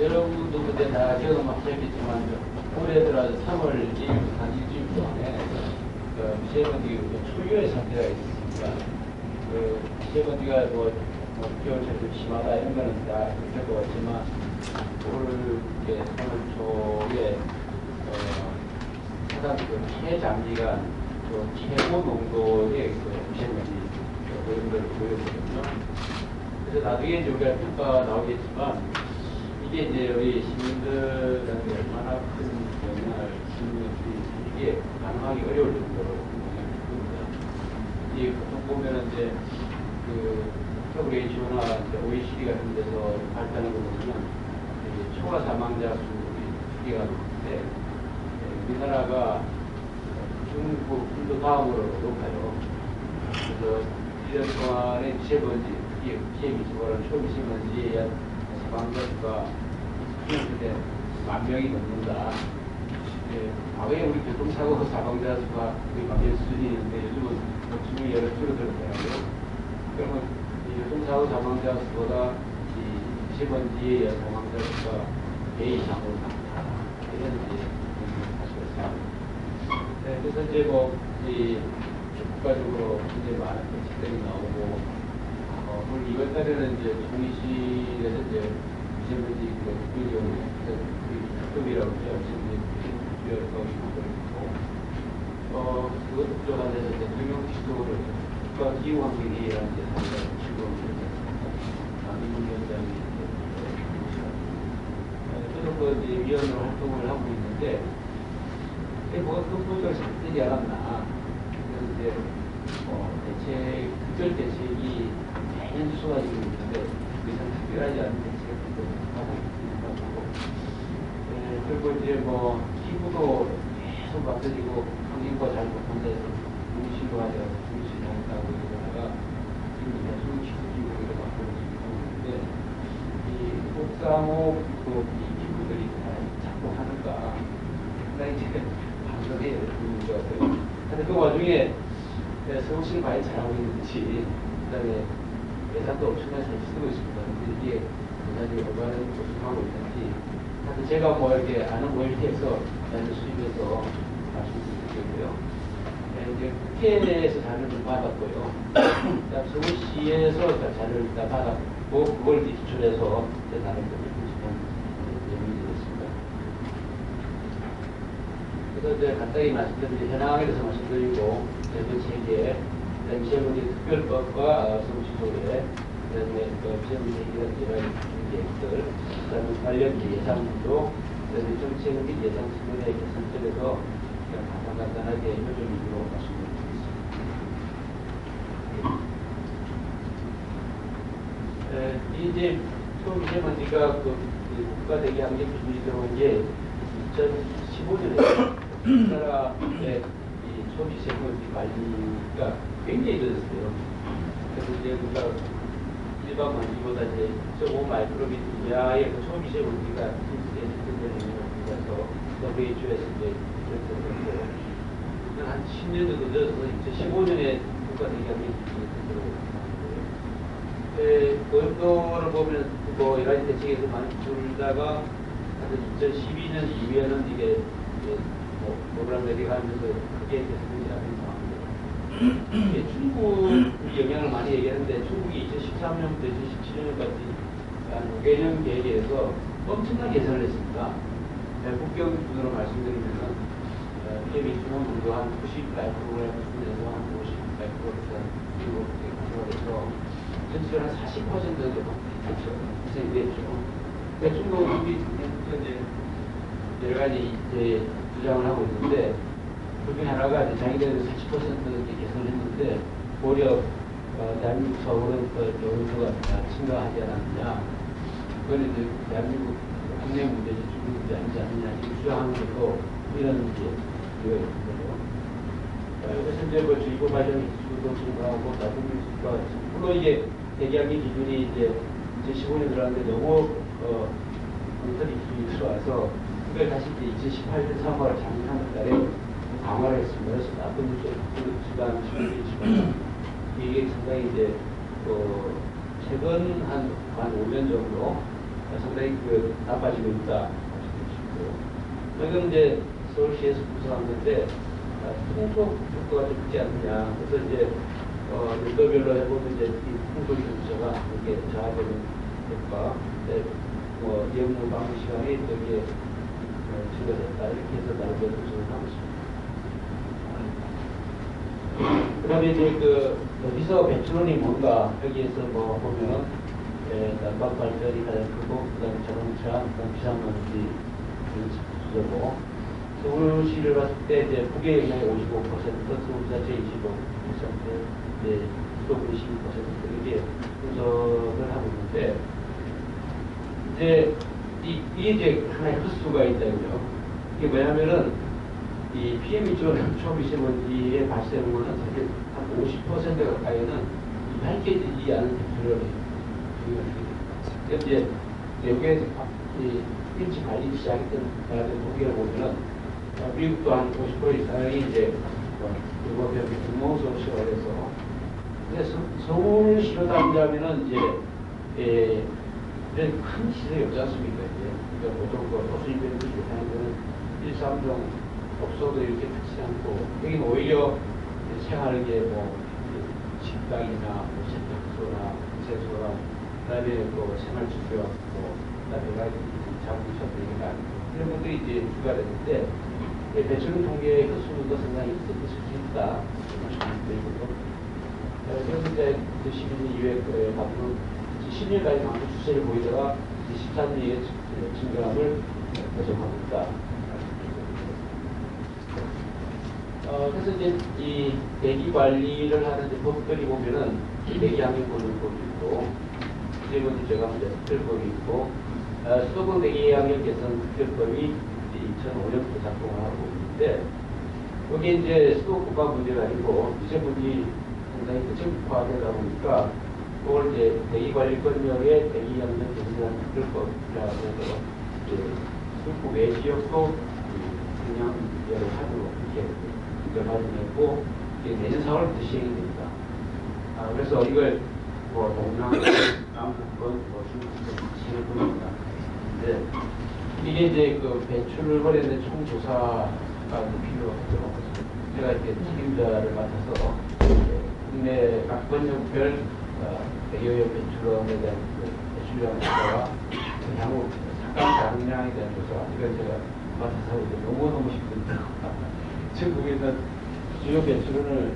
여러분도 그때 다 경험하셨겠지만 올해 들어서 3월 1일부터 한 일주일 동안에 그 미세먼지 초유의 상태가 있습니다. 그 미세먼지가 뭐, 뭐 겨울철에 좀 심하다 이런 거는 다 겪어봤지만 올 이제 3월 초에 어, 가장 그 최장기간 또 최고 농도의 그 미세먼지 그런 걸 보여주거든요. 그래서 나중에 우리가 평가 나오겠지만 이게 이제 우리 시민들한테 얼마나 큰 영향을 주는지 이게 가능하기 어려울 정도로. 이 보통 보면은 이제 그 WHO나 OECD 같은 데서 발표하는 거 보면 이 초과 사망자 수 추계가 높은데 예, 우리나라가 중국, 인도 다음으로 높아요. 그래서 1년 동안의 미세먼지, 이게 피해미세먼지, 초미세먼지에 의한 수가 그때 만 명이 넘는다. 예, 과거에 우리 교통사고 사망자 수가 거의 만명 수준이었는데 요즘은 중이 여러 줄어들었더라고요. 그러면 이 교통사고 사망자 수보다 이 미세먼지에 의한 사망자 수가 배 이상으로 많다. 이런 이제 사실을. 네, 그래서 이제 뭐, 이, 국가적으로 이제 많은 정책들이 나오고, 어, 물 이번 달에는 이제 종이시에서 이제 미세먼지 그 국비용 특급이라고 해요. 지금 이제 주요가 있고, 어, 그것도 부족한데서 대통령 지도를 국가 기후환경회의라는 데 상당히 지금 이문위원장이 그래서 그 이제 위원으로 활동을 하고 있는데, 이게 뭐가 근본적으로 잘되지 않았나. 그래서 이제, 어, 대책, 특별 대책이 매년 쏟아지고 있는데, 그 이상 특별하지 않은 대책을 하고 있는 것 같고, 예, 그리고 이제 뭐, 기후도 계속 바뀌어지고, 환경과 잘 못한다 해서, 중시로 하자, 중시로 한다고 이러다가, 지금 이제 중시기후로 바뀌어지고 있는데, 이 옥상호 그, 이다 자꾸 하는가. 상당히 이제 방송에 있는 것 같아요. 근데 그 와중에 네, 서울시는 과연 잘하고 있는지, 그 다음에 예산도 엄청나게 잘 쓰고 있습니다. 근데 이게 그다지 얼마나 조심하고 있는지, 하여튼 제가 뭐 이렇게 아는 걸 해서 자료 수입해서 말씀드리고요. 네, 이제 국회에서 자료를 좀 받았고요. 서울시에서 자료를 일단 받았고, 그걸 이제 분석한 내용이 되겠습니다. 그래서 이제 간단히 말씀드리면 현황에 대해서 말씀드리고 대부 체계, 그다음에 미세먼지 특별법과 그 미세먼지 해결 여러 계획들, 그다음에 관련 예산도, 그다음에 정책 및 예산 측면의 그냥 간단간단하게 요점 위주로 말씀드리겠습니다. 에, 이제 초미세먼지가 그, 그 국가 대기 환경 기준이 들어온 게 2015년에 우리나라의 이 초미세먼지 관리가 굉장히 늦었어요. 그래서 이제 우리가 일반 먼지보다 이제 2.5 마이크로미터 이하의 그 초미세먼지가 인수된 영향을 받아서 WHO에서 이제 그렇게 됐고 한 10년 정도 늦어서 2015년에 국가대기 환경 기준이 들어온 예, 그거를 보면 뭐 여러 가지 대책에서 많이 줄다가 한 2012년 이후에는 이게 이제 뭐 오르락내리락 하면서 크게 상황입니다. 이게 중국이 영향을 많이 얘기하는데 중국이 2013년부터 2017년까지 한 5개년 계획에서 엄청난 개선을 했습니다. 네, 국경 기준으로 말씀드리면은 어, PM이 중원 정도 한 90마이크로그램 수준에서 한 50마이크로그램 정도 가져가서 전체적으로 한 40% 정도. 희생이 됐죠. 중국이 이제 여러 가지 주장을 하고 있는데 그 중에 하나가 이제 자기들은 40% 이렇게 개선했는데 오히려 어, 대한민국 서울은 그 여론수가 증가하지 않았느냐. 그건 이제 대한민국 국내 문제지 중국 문제 아니지 않느냐 이렇게 주장하는 것도 이런 이제 거죠. 어, 그래서 이제 뭐 주의보 발전 기술도 증가하고 나중에 수가 물론 이게 대기하기 기준이 이제 2015년 들어갔는데 너무 어, 기준이 들어와서 그걸 다시 이제 2018년 3월 작년 3월 달에 강화를 했습니다. 그래서 나쁜 수단 수준이지만 이게 상당히 이제 어, 최근 한, 한 5년 정도 상당히 그 나빠지고 있다. 뭐 이건 이제 서울시에서 구성한 건데 아, 풍속 효과가 좀 있지 않느냐. 그래서 이제 어, 연도별로 해보면 이제 이 풍속 현수가 이렇게 저하되는 효과, 네, 뭐 예무 방문 시간이 되게 어, 증가됐다 이렇게 해서 나름대로 구성을 하고 있습니다. 그다음에 이제 그 여기서 배출원이 뭔가 여기에서 뭐 보면 에, 난방 발전이 가장 크고 그다음에 자동차, 그다음 비상먼지 수저고 서울시를 봤을 때 이제 북의 영향이 55%, 서울 자체 25%, 이제 수도권 12% 이렇게 분석을 하고 있는데 이제 이, 이게 이제 하나의 흡수가 있다고요. 이게 뭐냐면은 이 PM2.5 초미세먼지의 발생은 사실 한 50% 가까이는 이 밝혀지지 않은 대표를 이제 여기에 이 일찍 관리 시작했던 나라들 보기를 보면은 어, 미국도 한50% 이상이 이제 뭐 유럽의 공무원소 시설에서 근데 서- 서울시로 따지자면은 이제 예, 이런 큰 시설이 없지 않습니까? 이제 그러니까 보통 그 도시 이벤트 하는 거는 일삼종 없어도 이렇게 크지 않고 여기는 오히려 생활하기에 뭐 식당이나 뭐 세탁소나 세소나 그다음에 뭐 생활주변 뭐 그다음에 자동차들이나 이런 것들이 이제 주가 되는데 이 배출은 통계의 횟수도 상당히 있을 수 있다 그래서 이제 12년 이후에 그 앞으로 10년까지 강도 추세를 보이다가 13년에 증가함을 예정하고 있다. 어, 그래서 이제 이 대기 관리를 하는 법들이 보면은 대기 환경 보존법이 있고, 지금은 제가 이제 특별법이 있고, 어, 수도권 대기 환경 개선 특별법이 2005년부터 작동을 하고 있는데, 여기 이제 수도권과 문제가 아니고 미세먼지 상당히 극적화되다 보니까 그걸 이제 대기관리권력의 대기환경 개선 특별법이라고 해서 이제 수도권 외 지역도 그냥 여러 하도록 이렇게 결정했고 이게 내년 4월부터 시행이 됩니다. 아, 그래서 이걸 뭐 동남, 남북권, 뭐 중국권 시행을 겁니다. 근데 이게 이제 그 배출을 관련된 총조사가 필요하죠. 제가 이렇게 책임자를 맡아서 이제 국내 각 권역별 어, 대여역 배출원에 대한 그 배출량 조사와 그 향후 상당 가능량에 대한 조사 이걸 제가 맡아서 이제 너무너무 힘듭니다. 전국에 있는 주요 배출원을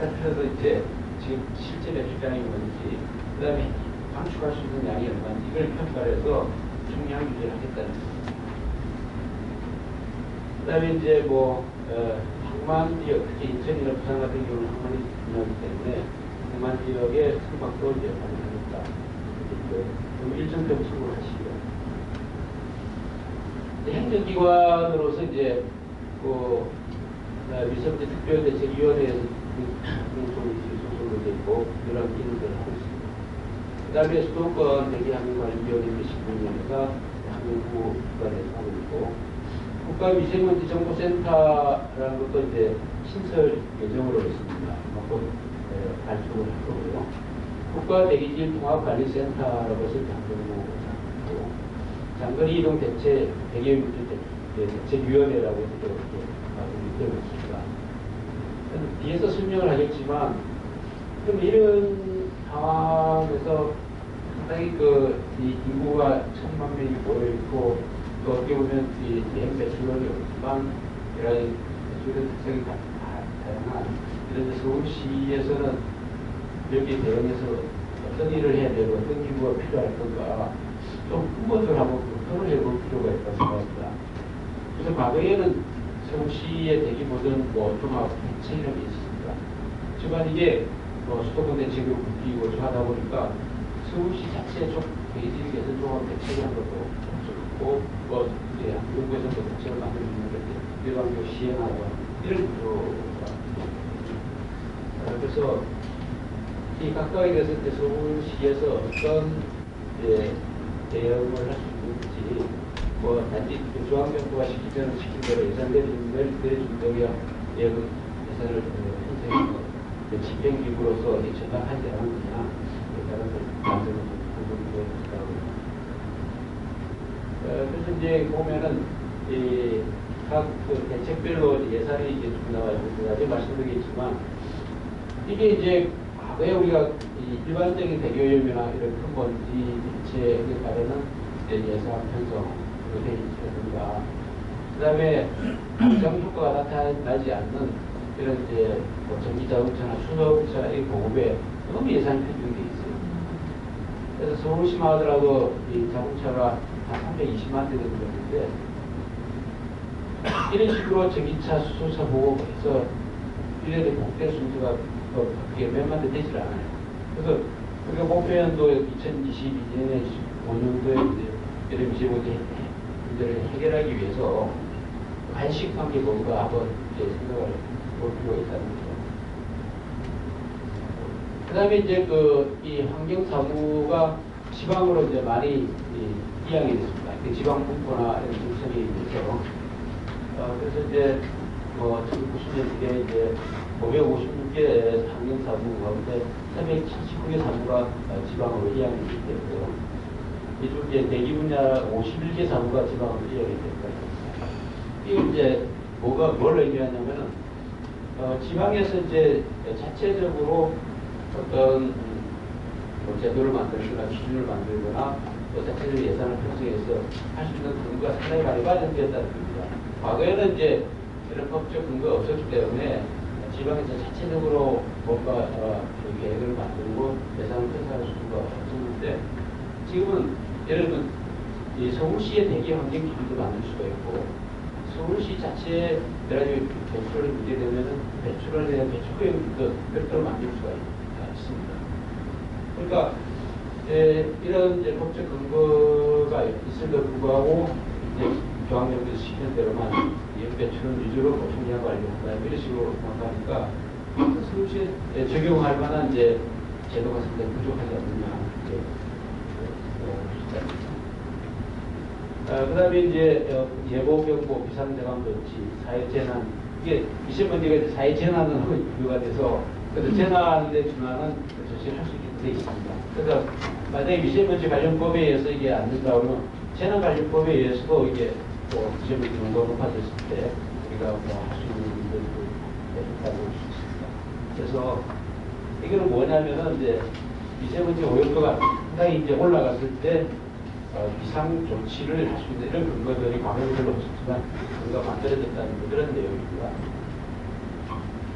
바깥에서 이제 지금 실제 배출량이 뭔지 그 다음에 감축할 수 있는 양이 얼마인지 이걸 평가를 해서 총량 유지를 하겠다는. 그 다음에 이제 뭐, 어, 항만 지역, 특히 인천이나 부산 같은 경우는 항만이 중요하기 때문에 항만 지역의 선박도 이제 발행하겠다. 그 일정적 수고를 하시고요. 행정기관으로서 이제 그 어, 미세먼지 특별대책위원회에서 소속으로 돼 있고 이런 기능들을 하고 있습니다. 그 다음에 수도권 대기환경관리위원회 시군위원회가 환경부관에서 하고 있고 국가미세먼지 정보센터라는 것도 이제 신설 예정으로 있습니다. 곧 에, 발표를 할 거고요. 국가대기질 통합관리센터라고 해서 장고 장거리 이동 대체 대기문제 대책 위원회라고 해서 이렇게 되고 있습니다. 뒤에서 설명을 하겠지만 좀 이런 상황에서 상당히 그이 인구가 천만 명이 모여 있고 또 어떻게 보면 이 대형 배출원이 없지만 여러 가지 배출의 특성이 다, 다 다양한 이런 서울시에서는 여기에 대응해서 어떤 일을 해야 되고 어떤 기구가 필요할 건가 좀 후보들 한번 토론을 해볼 필요가 있다고 생각합니다. 그래서 과거에는 서울시의 대기 모든 뭐 종합 대책이라는 게 있습니다. 하지만 이게 뭐 수도권 대책으로 묶이고 좀 하다 보니까 서울시 자체에 좀 개선 종합 한 것도 없었고 뭐 이제 연구에서 또 대책을 만들고 있는데 일반적으로 시행하고 이런 구조가 아, 그래서 이 각각에 대해서 이제 서울시에서 어떤 이제 대응을 할 수 있는지 뭐 단지 중앙정부가 시키면 시킨 대로 예산 내준 내준 대로 예산 예산을 선생님 집행기구로서 어디 전담하지 않느냐. 것을 만드는 부분도 있다고 그래서 이제 보면은 이각그 대책별로 예산이 이제 쭉 나와 있는데 나중에 말씀드리겠지만 이게 이제 과거에 우리가 이 일반적인 대기오염이나 이런 큰 먼지 대체에 따르는 이제 예산 편성 대기라든가 그다음에 감정 효과가 나타나지 않는 이런 이제 뭐 전기 자동차나 수소차의 보급에 너무 예산이 편중돼 있어요. 그래서 서울시만 하더라도 이 자동차가 한 320만 대 정도 되는데 이런 식으로 전기차, 수소차 보급해서 1년에 복대 순서가 뭐 그게 몇만 대 되질 않아요. 그래서 우리가 목표 연도 2022년에 5년도에 이제 이런 미세먼지 문제를 해결하기 위해서 관식 관계 뭔가 한번 이제 생각을 볼 필요가 있다는 거죠. 그 다음에 이제 그 이 환경사고가 지방으로 이제 많이 이, 이양이 됐습니다. 그 지방 분포나 이런 정책이 있죠. 어, 그래서 이제 뭐 1990년에 이제 556개 환경사고 가운데 379개 사고가 어, 지방으로 이양이 됐고요. 이제 대기 분야 51개 사고가 지방으로 이양이 됐고요. 이게 이제 뭐가 뭘 의미하냐면은 어, 지방에서 이제 자체적으로 어떤 음, 뭐 제도를 만들거나 기준을 만들거나 또 자체적으로 예산을 편성해서 할 수 있는 근거가 상당히 많이 마련되었다는 겁니다. 과거에는 이제 이런 법적 근거가 없었기 때문에 지방에서 자체적으로 뭔가 어, 그 계획을 만들고 예산을 편성할 수가 없었는데 지금은 들면 이 서울시의 대기 환경 기준도 만들 수가 있고 서울시 자체에 여러 가지 배출을 문제 되면은 배출을 대한 배출 계획도 별도로 만들 수가 있- 있습니다. 그러니까 에, 이런 이제 법적 근거가 있음에도 불구하고 이제 교황령에서 시키는 대로만 이 배출은 위주로 보충량 관리한다 이런 식으로 생각하니까 서울시에 에, 적용할 만한 이제 제도가 상당히 부족하지 않느냐 어, 그 다음에 이제 어, 예보경보, 비상재난 조치, 사회재난 이게 미세먼지가 이제 사회재난으로 분류가 돼서 그래서 재난에 준하는 조치를 할 수 있게 돼 있습니다. 그래서 만약에 미세먼지 관련법에 의해서 이게 안 된다 그러면 재난 관련법에 의해서도 이게 또 미세먼지 농도가 높아졌을 때 우리가 뭐 할 수 있는 일들도 있다고 볼 수 있습니다. 그래서 이거는 뭐냐면은 이제 미세먼지 오염도가 상당히 이제 올라갔을 때 어, 비상 조치를 할 수 있는 이런 근거들이 과거에 별로 없었지만 근거가 만들어졌다는 뭐 그런 내용입니다.